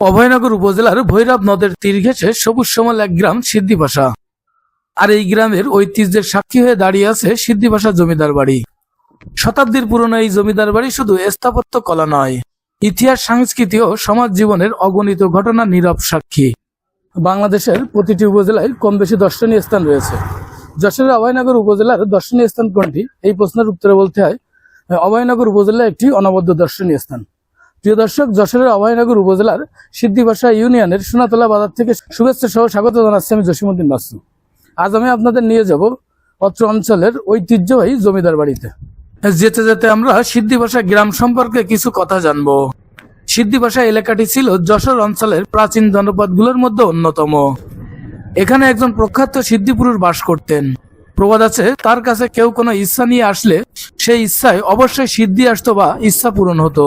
অভয়নগর উপজেলার ভৈরব নদের তীর ঘেঁষে সবুজ শ্যামল এক গ্রাম সিদ্ধিপাশা আর এই গ্রামের ঐতিহ্যের সাক্ষী হয়ে দাঁড়িয়ে আছে সিদ্ধিপাশা জমিদার বাড়ি। শতাব্দীর পুরনো এই জমিদার বাড়ি শুধু স্থাপত্য কলা নয়, ইতিহাস, সংস্কৃতি ও সমাজ জীবনের অগণিত ঘটনা নীরব সাক্ষী। বাংলাদেশের প্রতিটি উপজেলায় কম বেশি দর্শনীয় স্থান রয়েছে। যশোরের অভয়নগর উপজেলার দর্শনীয় স্থান কোনটি? এই প্রশ্নের উত্তরে বলতে হয়, অভয়নগর উপজেলা একটি অনবদ্য দর্শনীয় স্থান। প্রিয় দর্শক, যশোরের অভয়নগর উপজেলার সিদ্ধিভাষা ইউনিয়নের সোনাতলা বাজার থেকে শুভেচ্ছা সহ স্বাগত জানাচ্ছি আমি জসিমুদ্দিন বাসু আজ আমি আপনাদের নিয়ে যাব অত্র অঞ্চলের ঐতিহ্যবাহী জমিদার বাড়িতে। যেতে যেতে আমরা সিদ্ধিভাষা গ্রাম সম্পর্কে কিছু কথা জানব। সিদ্ধিভাষা এলাকাটি ছিল যশোর অঞ্চলের প্রাচীন জনপদগুলোর মধ্যে অন্যতম। এখানে একজন প্রখ্যাত সিদ্ধিপুরুষ বাস করতেন। প্রবাদ আছে, তার কাছে কেউ কোনো ইচ্ছা নিয়ে আসলে সেই ইচ্ছায় অবশ্যই সিদ্ধি আসতো বা ইচ্ছা পূরণ হতো।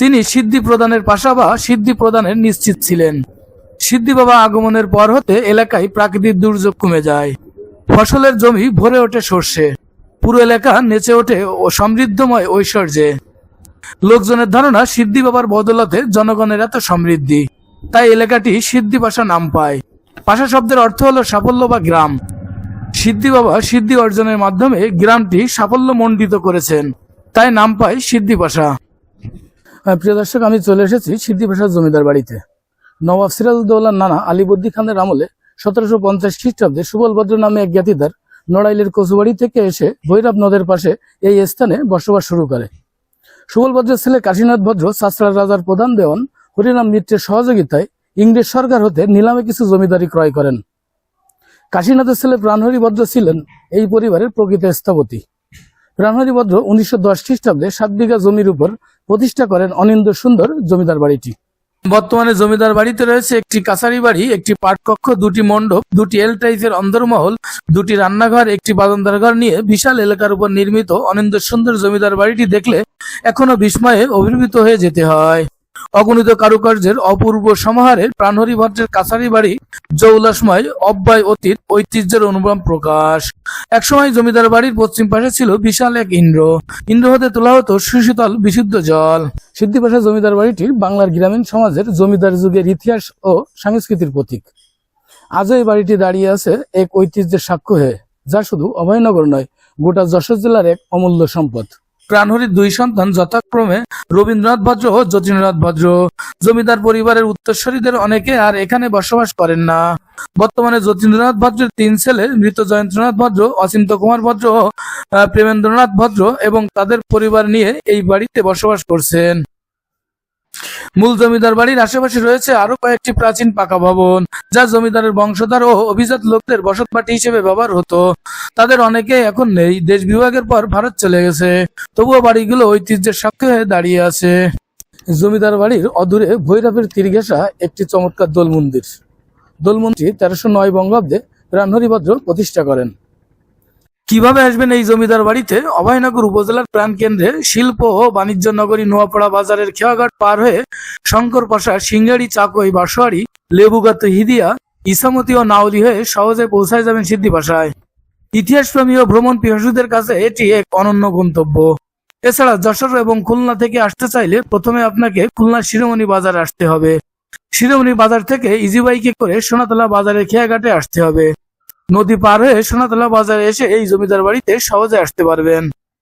তিনি সিদ্ধি প্রদানের পাশা বা সিদ্ধি প্রদানের নিশ্চিত ছিলেন। সিদ্ধি বাবা আগমনের পর হতে এলাকায় প্রাকৃতিক দুর্যোগ কমে যায়। ফসলের জমি ভরে ওঠে সর্ষে। পুরো এলাকা নেচে ওঠে ও সমৃদ্ধময় ঐশ্বর্যে। লোকজনের ধারণা সিদ্ধি বাবার বদলতে জনগণের এত সমৃদ্ধি, তাই এলাকাটি সিদ্ধি পাশা নাম পায়। পাশা শব্দের অর্থ হলো সাফল্য বা গ্রাম। সিদ্ধি বাবা সিদ্ধি অর্জনের মাধ্যমে গ্রামটি সাফল্য মণ্ডিত করেছেন, তাই নাম পায় সিদ্ধি পাশা প্রিয় দর্শক, আমি চলে এসেছি সিদ্ধি পাশার জমিদার বাড়িতে। নবাব সিরাজউদ্দৌলার নানা আলীবর্দী খানের আমলে সতেরোশো পঞ্চাশ খ্রিস্টাব্দে সুবলভদ্র নামে এক জ্ঞাতিদার নড়াইলের কচুবাড়ি থেকে এসে ভৈরব নদের পাশে এই স্থানে বসবাস শুরু করে। সুবলভদ্রের ছেলে কাশীনাথ ভদ্র সাসরা রাজার প্রধান দেওয়ান হরিরাম মিত্রের সহযোগিতায় ইংরেজ সরকার হতে নিলামে কিছু জমিদারি ক্রয় করেন। কাশীনাথের ছেলে প্রাণহরি ভদ্র ছিলেন এই পরিবারের প্রকৃত স্থপতি। প্রাণহরি ভদ্র উনিশশো দশ খ্রিস্টাব্দে সাত বিঘা জমির উপর প্রতিষ্ঠা করেন অনিন্দ সুন্দর, জমিদার বাড়িটি। বর্তমানে জমিদার বাড়িতে রয়েছে একটি কাছারি বাড়ি, একটি পাটকক্ষ, দুটি মণ্ডপ, দুটি এল টাইপের অন্দরমহল দুটি রান্নাঘর, একটি বাদনদার ঘর নিয়ে বিশাল এলাকার উপর নির্মিত অনিন্দ সুন্দর জমিদার বাড়িটি দেখলে এখনও বিস্ময়ে অভিভূত হয়ে যেতে হয়। অগণিত কারুকার্যের অপূর্ব সমাহারে প্রাণহরি ভদ্রের কাছারি বাড়ি জৌলাসময় অব্যয় অতীত ঐতিহ্যের অনুপম প্রকাশ। একসময় জমিদার বাড়ির পশ্চিম পাশে ছিল বিশাল এক ইন্দ্র। ইন্দ্র হতে তোলা হতো সুশীতল বিশুদ্ধ জল। সিদ্ধিপাশা জমিদার বাড়িটি বাংলার গ্রামীণ সমাজের জমিদার যুগের ইতিহাস ও সংস্কৃতির প্রতীক। আজও এই বাড়িটি দাঁড়িয়ে আছে এক ঐতিহ্যের সাক্ষ্য হয়ে, যা শুধু অভয়নগর নয়, গোটা যশোর জেলার এক অমূল্য সম্পদ। প্রাণহরির দুই সন্তান যথাক্রমে রবীন্দ্রনাথ ভদ্র ও যতীন্দ্রনাথ ভদ্র। জমিদার পরিবারের উত্তরস্বরীদের অনেকে আর এখানে বসবাস করেন না। বর্তমানে যতীন্দ্রনাথ ভদ্রের তিন ছেলে, মৃত জয়েন্দ্রনাথ ভদ্র, অচিন্ত কুমার ভদ্র প্রেমেন্দ্রনাথ ভদ্র এবং তাদের পরিবার নিয়ে এই বাড়িতে বসবাস করছেন। মূল জমিদার বাড়ির আশেপাশে রয়েছে আরও কয়েকটি প্রাচীন পাকা ভবন, যা জমিদারের বংশধর ও অভিজাত লোকদের বসতবাটি হিসেবে ব্যবহার হতো। তাদের অনেকে এখন নেই, দেশ বিভাগের পর ভারত চলে গেছে। তবুও বাড়িগুলো ঐতিহ্যের সাক্ষী হয়ে দাঁড়িয়ে আছে। জমিদার বাড়ির অদূরে ভৈরবের তীর ঘেঁষা একটি চমৎকার দোল মন্দির দোল মন্দির তেরোশো নয় বঙ্গাব্দে প্রাণহরিভদ্র প্রতিষ্ঠা করেন। কীভাবে আসবেন এই জমিদার বাড়িতে? অভয়নগর উপজেলার প্রাণকেন্দ্রে শিল্প ও বাণিজ্য নগরী নোয়াপাড়া বাজারের খেয়াঘাট পার হয়ে শঙ্কর পাশা সিঙ্গাড়ি, চাকই, বাসোয়ারি, লেবুগাত, হিদিয়া, ইসামতি ও নাউলি হয়ে সহজে পৌঁছায় যাবেন সিদ্ধি ভাষায় ইতিহাসপ্রেমী ও ভ্রমণ পিহাসুদের কাছে এটি এক অনন্য গন্তব্য। এছাড়া যশোর এবং খুলনা থেকে আসতে চাইলে প্রথমে আপনাকে খুলনা শিরোমণি বাজার আসতে হবে। শিরোমণি বাজার থেকে ইজি বাইকে করে সোনাতলা বাজারের খেয়াঘাটে আসতে হবে। নদী পার হয়ে সোনাতলা বাজারে এসে এই জমিদার বাড়িতে সহজে আসতে পারবেন।